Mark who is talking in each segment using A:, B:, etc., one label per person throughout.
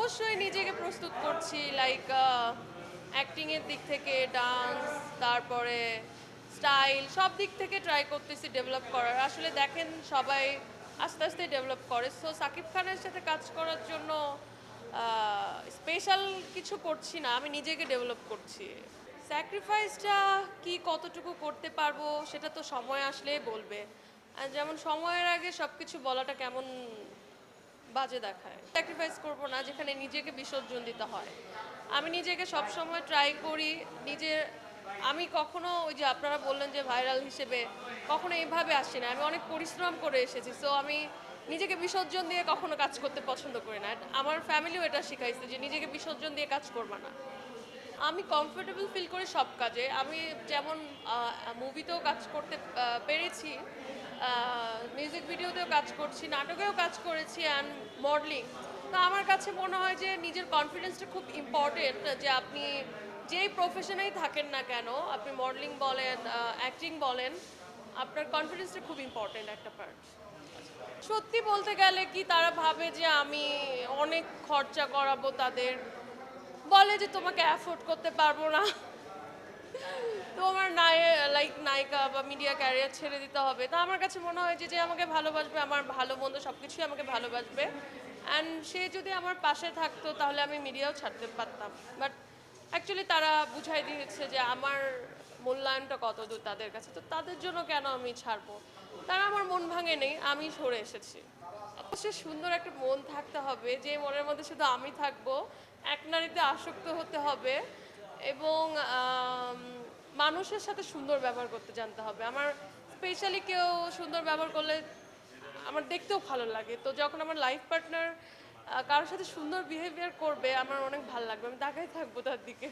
A: অবশ্যই নিজেকে প্রস্তুত করছি লাইক অ্যাক্টিংয়ের দিক থেকে ডান্স তারপরে স্টাইল সব দিক থেকে ট্রাই করতেছি ডেভেলপ করার। আসলে দেখেন সবাই আস্তে আস্তে ডেভেলপ করে। সো সাকিব খানের সাথে কাজ করার জন্য স্পেশাল কিছু করছি না, আমি নিজেকে ডেভেলপ করছি। স্যাক্রিফাইসটা কি কতটুকু করতে পারব, সেটা তো সময় আসলেই বলবে। যেমন সময়ের আগে সব কিছু বলাটা কেমন বাজে দেখায়। স্যাক্রিফাইস করব না, যেখানে নিজেকে বিসর্জন দিতে হয়। আমি নিজেকে সব সময় ট্রাই করি, নিজের, আমি কখনো ওই যে আপনারা বললেন যে ভাইরাল হিসেবে কখনো এইভাবে আসি না। আমি অনেক পরিশ্রম করে এসেছি সো আমি নিজেকে বিসর্জন দিয়ে কখনো কাজ করতে পছন্দ করি না। আমার ফ্যামিলিও এটা শিখাইছে যে নিজেকে বিসর্জন দিয়ে কাজ করবা না। আমি কমফোর্টেবল ফিল করি সব কাজে। আমি যেমন মুভিতেও কাজ করতে পেরেছি মিউজিক ভিডিওতেও কাজ করছি, নাটকেও কাজ করেছি অ্যান্ড মডেলিং তো আমার কাছে মনে হয় যে নিজের কনফিডেন্সটা খুব ইম্পর্টেন্ট যে আপনি যেই প্রফেশনেই থাকেন না কেন, আপনি মডেলিং বলেন অ্যাক্টিং বলেন, আপনার কনফিডেন্সটা খুব ইম্পর্টেন্ট একটা পার্ট সত্যি বলতে গেলে কি তারা ভাবে যে আমি অনেক খরচা করাবো তাদের? বলে যে তোমাকে অ্যাফোর্ড করতে পারব না। তো আমার নাই লাইক নায়িকা বা মিডিয়া ক্যারিয়ার ছেড়ে দিতে হবে। তা আমার কাছে মনে হয় যে যে আমাকে ভালোবাসবে, আমার ভালো মন্দ সব কিছুই আমাকে ভালোবাসবে। অ্যান্ড সে যদি আমার পাশে থাকতো, তাহলে আমি মিডিয়াও ছাড়তে পারতাম। বাট অ্যাকচুয়ালি তারা বুঝাই দিয়েছে যে, আমার মূল্যায়নটা কত দূর তাদের কাছে। তো তাদের জন্য কেন আমি ছাড়বো? তারা আমার মন ভাঙে নেই, আমি সরে এসেছি। অবশ্যই সুন্দর একটা মন থাকতে হবে, যে মনের মধ্যে শুধু আমি থাকব, এক নারীতে আসক্ত হতে হবে। এবং মানুষের সাথে সুন্দর ব্যবহার করতে জানতে হবে। আমার স্পেশালি কেউ সুন্দর ব্যবহার করলে আমার দেখতেও ভালো লাগে। তো যখন আমার লাইফ পার্টনার কারোর সাথে সুন্দর বিহেভিয়ার করবে, আমার অনেক ভালো লাগবে। আমি তাকাই থাকব তার দিকে।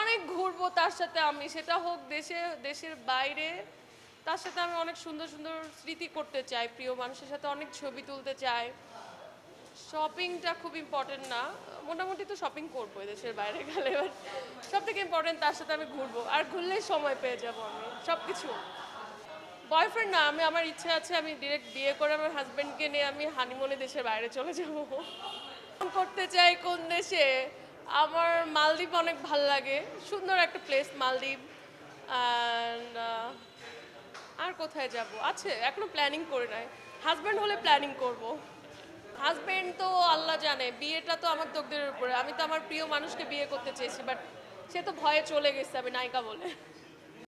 A: অনেক ঘুরবো তার সাথে আমি। সেটা হোক দেশে, দেশের বাইরে, তার সাথে আমি অনেক সুন্দর সুন্দর স্মৃতি করতে চাই। প্রিয় মানুষের সাথে অনেক ছবি তুলতে চাই। শপিংটা খুব ইম্পর্টেন্ট না। মোটামুটি তো শপিং করব দেশের বাইরে গেলে বাট সব থেকে ইম্পর্টেন্ট তার সাথে আমি ঘুরবো। আর ঘুরলেই সময় পেয়ে যাব আমি সব কিছু বয়ফ্রেন্ড না, আমি, আমার ইচ্ছে আছে আমি ডিরেক্ট বিয়ে করে আমার হাজব্যান্ডকে নিয়ে আমি হানিমুনে দেশের বাইরে চলে যাব। করতে চাই কোন দেশে? আমার মালদ্বীপ অনেক ভালো লাগে। সুন্দর একটা প্লেস মালদ্বীপ। অ্যান্ড আর কোথায় যাব? আছে, এখনও প্ল্যানিং করে নাই। হাজব্যান্ড হলে প্ল্যানিং করব। হাজব্যান্ড তো আল্লাহ জানে, বিয়েটা তো আমার তকদিরের উপরে। আমি তো আমার প্রিয় মানুষকে বিয়ে করতে চেয়েছি বাট সে তো ভয়ে চলে গেছে, আমি নায়িকা বলে।